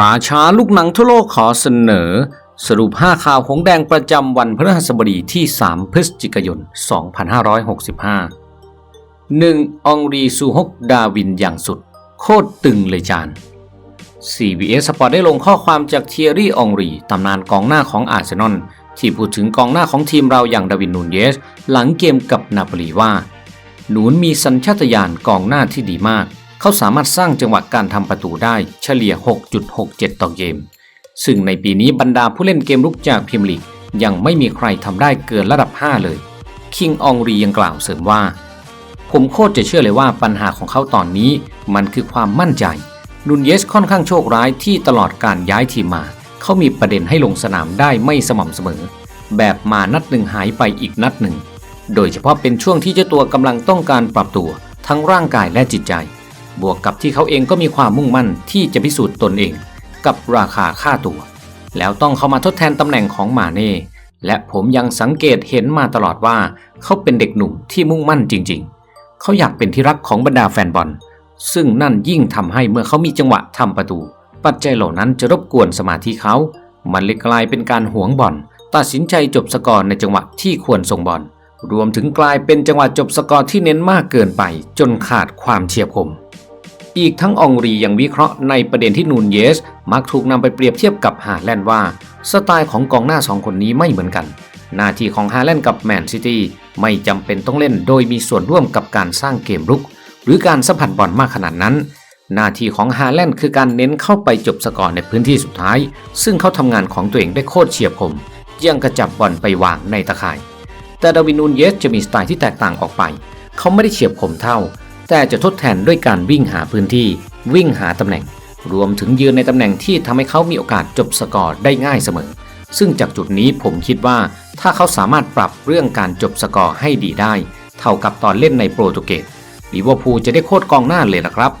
ราชาลูกหนังทั่วโลกขอเสนอ สรุป 5 ข่าวของแดงประจำวันพฤหัสบดีที่ 3 พฤศจิกายน 2565 1. องรีซูฮกดาวินอย่างสุด โคตรตึงเลยจาน CBS Sport ได้ลงข้อความจากเทียรี่องรีตำนานกองหน้าของอาร์เซนอลที่พูดถึงกองหน้าของทีมเราอย่างดาวินนูนเยส หลังเกมกับนาโปลีว่า หนูนมีสัญชาตญาณกองหน้าที่ดีมาก เขาสามารถสร้างจังหวะการทำประตูได้เฉลี่ย 6.67 ต่อเกม ซึ่งในปีนี้บรรดาผู้เล่นเกมลุกจากพรีเมียร์ลีกยังไม่มีใครทำได้เกินระดับ 5 เลย คิงองรียังกล่าวเสริมว่า ผมโคตรจะเชื่อเลยว่าปัญหาของเขาตอนนี้มันคือความมั่นใจนุนเยสค่อนข้างโชคร้ายที่ตลอดการย้ายทีมมา เขามีประเด็นให้ลงสนามได้ไม่สม่ำเสมอ แบบมานัดหนึ่งหายไปอีกนัดหนึ่ง โดยเฉพาะเป็นช่วงที่เจ้าตัวกำลังต้องการปรับตัว ทั้งร่างกายและจิตใจ บวกกับที่เขาเองก็มีความมุ่งมั่นที่จะพิสูจน์ตนเอง กับราคาค่าตัว แล้วต้องเข้ามาทดแทนตำแหน่งของมาเน่และผมยังสังเกตเห็นมาตลอดว่า เขาเป็นเด็กหนุ่มที่มุ่งมั่นจริง ๆ เขาอยากเป็นที่รักของบรรดาแฟนบอล ซึ่งนั่นยิ่งทำให้เมื่อเขามีจังหวะทำประตู ปัจจัยเหล่านั้นจะรบกวนสมาธิเขา มันเลยกลายเป็นการหวงบอลตัดสินใจจบสกอร์ในจังหวะที่ควรส่งบอลรวมถึงกลายเป็นจังหวะจบสกอร์ที่เน้นมากเกินไป จนขาดความเฉียบคม อีกทั้งองรียังวิเคราะห์ในประเด็นที่นูนเยส มักถูกนำไปเปรียบเทียบกับฮาแลนด์ว่า สไตล์ของกองหน้าสองคนนี้ไม่เหมือนกัน หน้าที่ของฮาแลนด์กับแมนซิตี้ไม่จำเป็นต้องเล่นโดยมีส่วนร่วมกับการสร้างเกมรุก หรือการสัมผัสบอลมากขนาดนั้น หน้าที่ของฮาแลนด์คือการเน้นเข้าไปจบสกอร์ในพื้นที่สุดท้าย ซึ่งเขาทำงานของตัวเองได้โคตรเฉียบคมยังกระจับบอลไปวางในตะข่าย แต่ดาวินนูนเยสจะมีสไตล์ที่แตกต่างออกไป เขาไม่ได้เฉียบคมเท่า แต่จะทดแทนด้วยการวิ่งหาพื้นที่ วิ่งหาตำแหน่ง รวมถึงยืนในตำแหน่งที่ทำให้เขามีโอกาสจบสกอร์ได้ง่ายเสมอ ซึ่งจากจุดนี้ผมคิดว่า ถ้าเขาสามารถปรับเรื่องการจบสกอร์ให้ดีได้ เท่ากับตอนเล่นในโปรตุเกสลิเวอร์พูลจะได้โคตรกองหน้าเลยนะครับ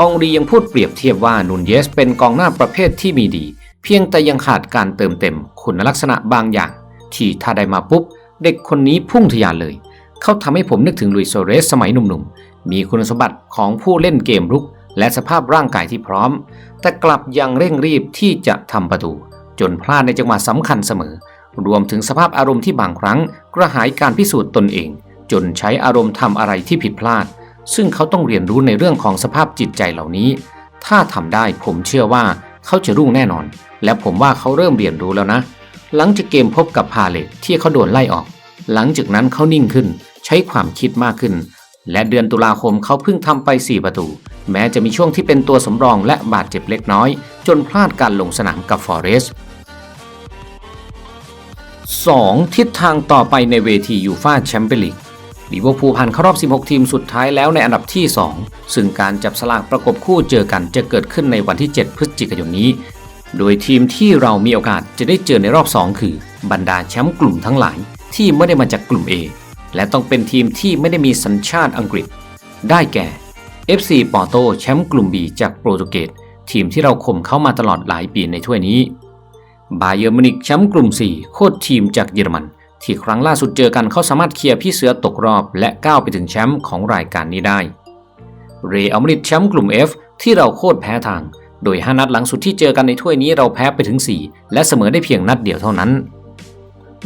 องรียังพูดเปรียบเทียบว่านูนเยสเป็นกองหน้าประเภทที่มีดี เพียงแต่ยังขาดการเติมเต็มคุณลักษณะบางอย่าง ที่ถ้าได้มาปุ๊บ เด็กคนนี้พุ่งทะยานเลย เขาทำให้ผมนึกถึงลุยโซเรสสมัยหนุ่มๆ มีคุณสมบัติของผู้เล่นเกมรุก และสภาพร่างกายที่พร้อม แต่กลับยังเร่งรีบที่จะทำประตู จนพลาดในจังหวะสำคัญเสมอ รวมถึงสภาพอารมณ์ที่บางครั้ง กระหายการพิสูจน์ตนเอง จนใช้อารมณ์ทำอะไรที่ผิดพลาด ซึ่งเขาต้องเรียนรู้ในเรื่องของสภาพจิตใจเหล่านี้ ถ้าทำได้ผมเชื่อว่าเขาจะรุ่งแน่นอน และผมว่าเขาเริ่มเรียนรู้แล้วนะ หลังจากเกมพบกับพาเลตที่เขาโดนไล่ออก หลังจากนั้นเขานิ่งขึ้น ใช้ความคิดมากขึ้น และเดือนตุลาคมเขาเพิ่งทำไป 4 ประตู แม้จะมีช่วงที่เป็นตัวสำรองและบาดเจ็บเล็กน้อย จนพลาดการลงสนามกับฟอเรส 2. ทิศทางต่อไปในเวทียูฟาแชมเปี้ยนลีกลิเวอร์พูลผ่านเข้ารอบ 16 ทีมสุดท้ายแล้วในอันดับที่ 2 ซึ่งการจับสลากประกบคู่เจอกันจะเกิดขึ้นในวันที่ 7 พฤศจิกายนนี้ โดยทีมที่เรามีโอกาสจะได้เจอในรอบ 2 คือ บรรดาแชมป์กลุ่มทั้งหลายที่ไม่ได้มาจากกลุ่ม A และต้องเป็นทีมที่ไม่ได้มีสัญชาติอังกฤษ ได้แก่ FC ปอร์โตแชมป์กลุ่ม B จากโปรตุเกสทีมที่เราข่มเข้ามาตลอดหลายปีในถ้วยนี้บาเยอร์มินิกแชมป์กลุ่ม 4 โคตรทีมจากเยอรมัน ที่ครั้งล่าสุดเจอกันเขาสามารถเคลียร์พี่เสือตกรอบและก้าวไปถึงแชมป์ของรายการนี้ได้ เรอัลมาดริดแชมป์กลุ่ม F ที่เราโคตรแพ้ทาง โดย 5 นัดหลังสุดที่เจอกันในถ้วยนี้เราแพ้ไปถึง 4 และเสมอได้เพียงนัดเดียวเท่านั้น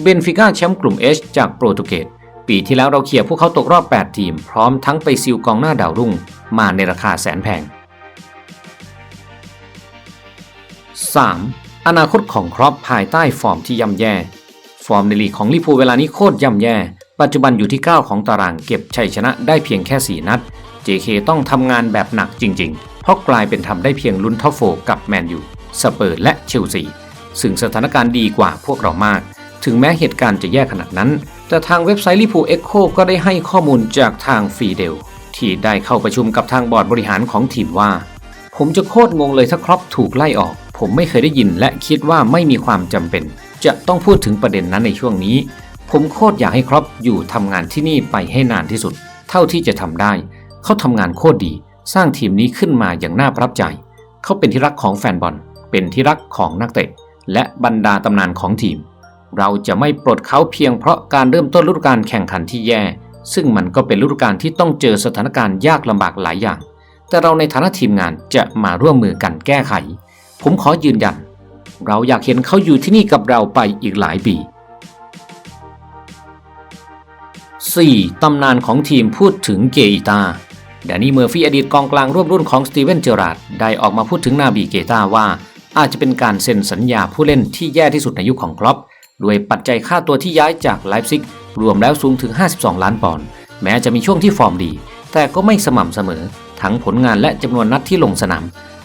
เบนฟิก้าแชมป์กลุ่ม H จากโปรตุเกส ปีที่แล้วเราเขี่ยพวกเขาตกรอบ 8 ทีม พร้อมทั้งไปซิลกองหน้าดาวรุ่ง มาในราคาแสนแพง 3. อนาคตของครอปภายใต้ฟอร์มที่ย่ำแย่ ฟอร์มในลีกของลิเวอร์พูเวลานี้โคตรย่ำแย่ ปัจจุบันอยู่ที่ 9 ของตารางเก็บชัยชนะได้เพียงแค่ 4 นัด JK ต้องทำงานแบบหนักจริง ๆ เพราะกลายเป็นทำได้เพียงลุ้นท็อปโฟกับแมนยูสเปอร์และเชลซีซึ่งสถานการณ์ดีกว่าพวกเรามาก ถึงแม้เหตุการณ์จะแย่ขนาดนั้น แต่ทางเว็บไซต์ลิพูเอ็กโคก็ได้ให้ข้อมูลจากทางฟีเดลที่ได้เข้าประชุมกับทางบอร์ดบริหารของทีมว่า ผมจะโคตรงงเลยถ้าครอปถูกไล่ออก ผมไม่เคยได้ยินและคิดว่าไม่มีความจำเป็น จะต้องพูดถึงประเด็นนั้นในช่วงนี้ ผมโคตรอยากให้ครอปอยู่ทำงานที่นี่ไปให้นานที่สุด เท่าที่จะทำได้ เขาทำงานโคตรดี สร้างทีมนี้ขึ้นมาอย่างน่าประทับใจ เขาเป็นที่รักของแฟนบอล เป็นที่รักของนักเตะและบรรดาตำนานของทีม เราจะไม่ปลดเขาเพียงเพราะการเริ่มต้นฤดูกาลแข่งขันที่แย่ ซึ่งมันก็เป็นฤดูกาลที่ต้องเจอสถานการณ์ยากลำบากหลายอย่าง แต่เราในฐานะทีมงานจะมาร่วมมือกันแก้ไข ผมขอยืนยัน เราอยากเห็นเขาอยู่ที่นี่กับเราไปอีกหลายปี 4. ตำนานของทีมพูดถึงเกอิตาแดนนี่เมอร์ฟี่อดีตกองกลางร่วมรุ่นของสตีเวนเจอราร์ดได้ออกมาพูดถึงนาบีเกตาว่า อาจจะเป็นการเซ็นสัญญาผู้เล่นที่แย่ที่สุดในยุคของครอป ด้วยปัจจัยค่าตัวที่ย้ายจากไลฟ์ซิกรวมแล้วสูงถึง 52 ล้านปอนด์แม้จะมีช่วงที่ฟอร์มดี แต่ก็ไม่สม่ำเสมอ ทั้งผลงานและจำนวนนัดที่ลงสนาม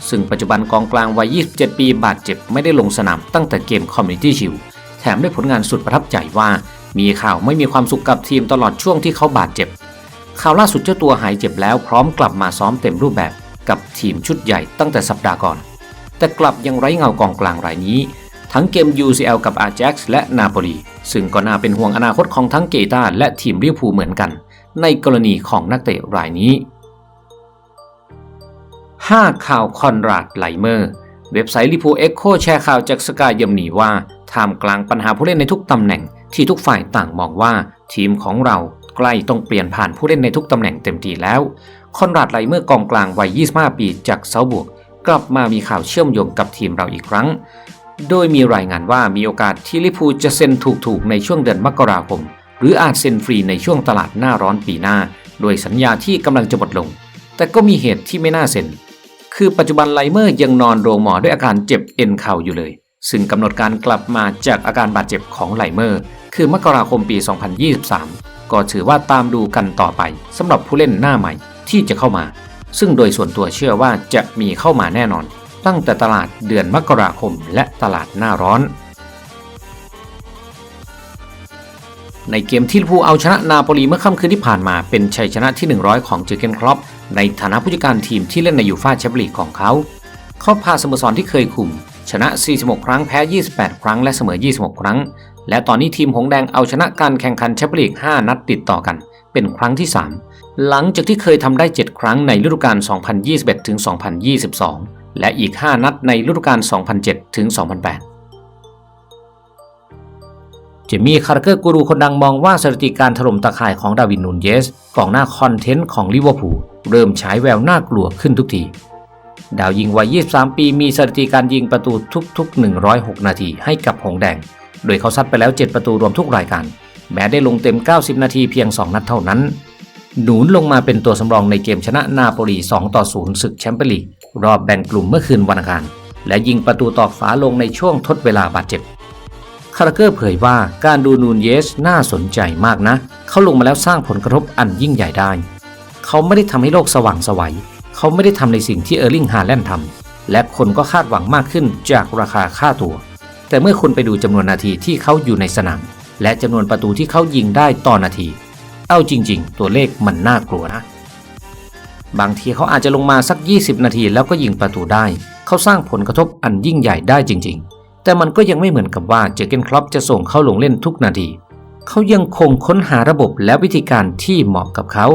ซึ่งปัจจุบันกองกลางวัย 27 ปีบาดเจ็บไม่ได้ลงสนามตั้งแต่เกมคอมมิ n ตี้ชิลแถมด้วยผลงานสุดประทับใจว่า มีข่าวไม่มีความสุขกับทีมตลอดช่วงที่เขาบาดเจ็บข่าวล่าสุดเจ้าตัวหายเจ็บแล้วพร้อมกลับมาซ้อมเต็มรูปแบบ กับทีมชุดใหญ่ตั้งแต่สัปดาห์ก่อน แต่กลับยังไร้เงากองกลางรายนี้ ทั้งเกม UCL กับอา j a x และนาโปลีซึ่งก็น่าเป็นห่วงอนาคตของทั้งเกตาและทีมลิเวอร์พูลเหมือนกัน ในกรณีของนักเตะรายนี้ 5 ข่าวคอนราดไลเมอร์ เว็บไซต์ลิพูเอ็กโคแชร์ข่าวจากสกายยมนีว่าท่ามกลางปัญหาผู้เล่นในทุกตำแหน่ง ที่ทุกฝ่ายต่างมองว่าทีมของเราใกล้ต้องเปลี่ยนผ่านผู้เล่นในทุกตำแหน่งเต็มทีแล้ว คอนราดไลเมอร์กองกลางวัย 25 ปีจากเซาบวก กลับมามีข่าวเชื่อมโยงกับทีมเราอีกครั้ง โดยมีรายงานว่ามีโอกาสที่ลิพูจะเซ็นถูกๆในช่วงเดือนมกราคม หรืออาจเซ็นฟรีในช่วงตลาดหน้าร้อนปีหน้า โดยสัญญาที่กำลังจะหมดลง แต่ก็มีเหตุที่ไม่น่าเซ็น คือปัจจุบันไลเมอร์ยังนอนโรงหมอด้วยอาการเจ็บเอ็นเข่าอยู่เลย ซึ่งกำหนดการกลับมาจากอาการบาดเจ็บของไลเมอร์ คือมกราคมปี 2023 ก็ถือว่าตามดูกันต่อไปสำหรับผู้เล่นหน้าใหม่ที่จะเข้ามา ซึ่งโดยส่วนตัวเชื่อว่าจะมีเข้ามาแน่นอน ตั้งแต่ตลาดเดือนมกราคมและตลาดหน้าร้อน ในเกมที่ลิเวอร์พูลเอาชนะนาโปลีเมื่อค่ำคืนที่ผ่านมาเป็นชัยชนะที่ 100 ของเจอเกนครอปในฐานะผู้จัดการทีมที่เล่นในยูฟ่าแชมเปี้ยนลีกของเขา เขาพาสโมสรที่เคยคุม ชนะ 46 ครั้งแพ้ 28 ครั้งและเสมอ 26 ครั้ง และตอนนี้ทีมหงแดงเอาชนะการแข่งขันแชมเปี้ยนลีก 5 นัดติดต่อกัน เป็นครั้งที่ 3 หลังจากที่เคยทำได้ 7 ครั้งในฤดูกาล2021ถึง2022 และอีก 5 นัดในฤดูกาล 2007 ถึง 2008เจมี่คาร์เกอร์กูรูคนดังมองว่าสถิติการถล่มตะข่ายของดาวินนูนเยสกองหน้าคอนเทนต์ของลิเวอร์พูลเริ่มฉายแววน่ากลัวขึ้นทุกที ดาวยิงวัย 23 ปีมีสถิติการยิงประตูทุกๆ 106 นาทีให้กับหงแดง โดยเขาซัดไปแล้ว 7 ประตูรวมทุกรายการ แม้ได้ลงเต็ม 90 นาทีเพียง 2 นัดเท่านั้นหนุนลงมาเป็นตัวสำรองในเกมชนะนาโปลี 2 ต่อ 0 ศึกแชมเปี้ยนลีก รอบแบ่งกลุ่มเมื่อคืนวันอังคาร และยิงประตูตอกฝาลงในช่วงทดเวลาบาดเจ็บ คาราเกอร์เผยว่าการดูนูนเยสน่าสนใจมากนะ เขาลงมาแล้วสร้างผลกระทบอันยิ่งใหญ่ได้ เขาไม่ได้ทำให้โลกสว่างสวัย เขาไม่ได้ทำในสิ่งที่เออร์ลิงฮาแลนด์ทำและคนก็คาดหวังมากขึ้นจากราคาค่าตัว แต่เมื่อคุณไปดูจำนวนนาทีที่เขาอยู่ในสนามและจำนวนประตูที่เขายิงได้ต่อนาที เอาจริง ๆ ตัวเลขมันน่ากลัวนะ บางทีเขาอาจจะลงมาสัก 20 นาทีแล้วก็ยิงประตูได้ เขาสร้างผลกระทบอันยิ่งใหญ่ได้จริง ๆ แต่มันก็ยังไม่เหมือนกับว่าเจอเกนครอปจะส่งเขาลงเล่นทุกนาที เขายังคงค้นหาระบบและวิธีการที่เหมาะกับเขา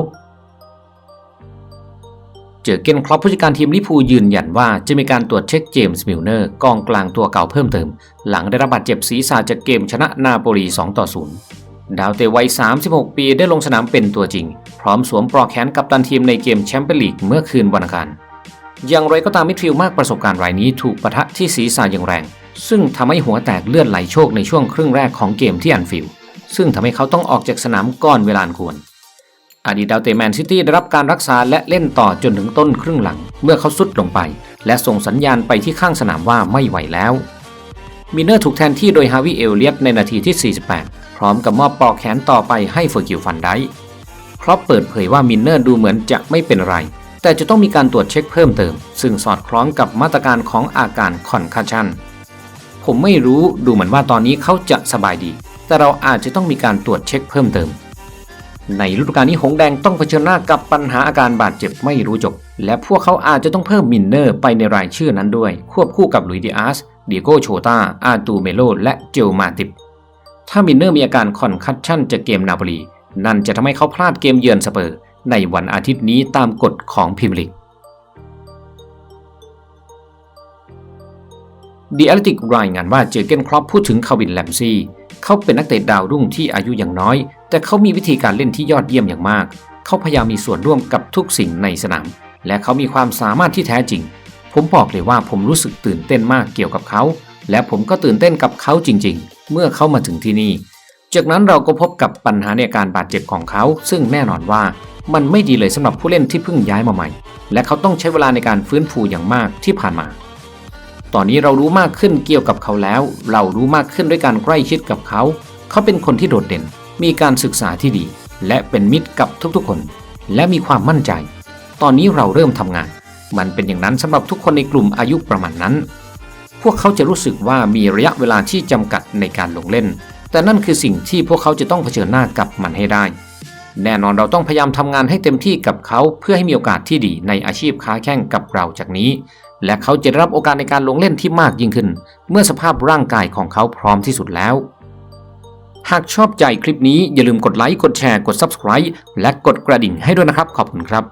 เจอเกนครอปผู้จัดการทีมลิพูยืนยันว่าจะมีการตรวจเช็คเจมส์มิลเนอร์กองกลางตัวเก่าเพิ่มเติม หลังได้รับบาดเจ็บศีรษะจากเกมชนะนาโปลี2ต่อ0ดาวเตะวัย 36 ปีได้ลงสนามเป็นตัวจริง พร้อมสวมปลอกแขนกับตันทีมในเกมแชมเปี้ยนลีกเมื่อคืนวันอังคารอย่างไรก็ตามมิดฟิลด์มากประสบการณ์รายนี้ถูกปะทะที่ศีรษะอย่างแรง ซึ่งทำให้หัวแตกเลือดไหลโชคในช่วงครึ่งแรกของเกมที่แอนฟิลด์ซึ่งทำให้เขาต้องออกจากสนามก่อนเวลาอันควรอดีตดาวเตะแมนซิตี้ได้รับการรักษาและเล่นต่อจนถึงต้นครึ่งหลัง เมื่อเขาสุดลงไป และส่งสัญญาณไปที่ข้างสนามว่าไม่ไหวแล้ว มินเนอร์ถูกแทนที่โดยฮาวิเอลเลียตในนาทีที่ 48 พร้อมกับมอบปลอกแขนต่อไปให้เฟอร์กิลฟันได ครอปเปิดเผยว่ามินเนอร์ดูเหมือนจะไม่เป็นไร แต่จะต้องมีการตรวจเช็คเพิ่มเติม ซึ่งสอดคล้องกับมาตรการของอาการคอนคัชชันผมไม่รู้ดูเหมือนว่าตอนนี้เขาจะสบายดี แต่เราอาจจะต้องมีการตรวจเช็คเพิ่มเติม ในฤดูกาลนี้หงแดงต้องเผชิญหน้ากับปัญหาอาการบาดเจ็บไม่รู้จบ และพวกเขาอาจจะต้องเพิ่มมินเนอร์ไปในรายชื่อนั้นด้วย ควบคู่กับลุยดิอาสเดียโกโชตาอาตูเมโลและเจลมาติบถ้ามินเนอร์มีอาการคอนคัชชั่นจากเกมนาโปลี นั่นจะทำให้เขาพลาดเกมเยือนสเปอร์ ในวันอาทิตย์นี้ตามกฎของพรีเมียร์ลีกดีแอตติกรายงานว่าเจอเกนครอปพูดถึงคาวินแลมซี่ เขาเป็นนักเตะดาวรุ่งที่อายุอย่างน้อย แต่เขามีวิธีการเล่นที่ยอดเยี่ยมอย่างมาก เขาพยายามมีส่วนร่วมกับทุกสิ่งในสนาม และเขามีความสามารถที่แท้จริง ผมบอกเลยว่าผมรู้สึกตื่นเต้นมากเกี่ยวกับเขา และผมก็ตื่นเต้นกับเขาจริง ๆ เมื่อเขามาถึงที่นี่ จากนั้นเราก็พบกับปัญหาในการบาดเจ็บของเขา ซึ่งแน่นอนว่ามันไม่ดีเลยสำหรับผู้เล่นที่เพิ่งย้ายมาใหม่ และเขาต้องใช้เวลาในการฟื้นฟูอย่างมากที่ผ่านมา ตอนนี้เรารู้มากขึ้นเกี่ยวกับเขาแล้ว เรารู้มากขึ้นด้วยการใกล้ชิดกับเขา เขาเป็นคนที่โดดเด่น มีการศึกษาที่ดี และเป็นมิตรกับทุกๆคน และมีความมั่นใจ ตอนนี้เราเริ่มทำงาน มันเป็นอย่างนั้นสำหรับทุกคนในกลุ่มอายุประมาณนั้น พวกเขาจะรู้สึกว่ามีระยะเวลาที่จำกัดในการลงเล่น แต่นั่นคือสิ่งที่พวกเขาจะต้องเผชิญหน้ากับมันให้ได้ แน่นอนเราต้องพยายามทำงานให้เต็มที่กับเขาเพื่อให้มีโอกาสที่ดีในอาชีพค้าแข่งกับเราจากนี้ และเขาจะได้รับโอกาสในการลงเล่นที่มากยิ่งขึ้น เมื่อสภาพร่างกายของเขาพร้อมที่สุดแล้ว หากชอบใจคลิปนี้อย่าลืมกดไลค์กดแชร์กด Subscribe และกดกระดิ่งให้ด้วยนะครับ ขอบคุณครับ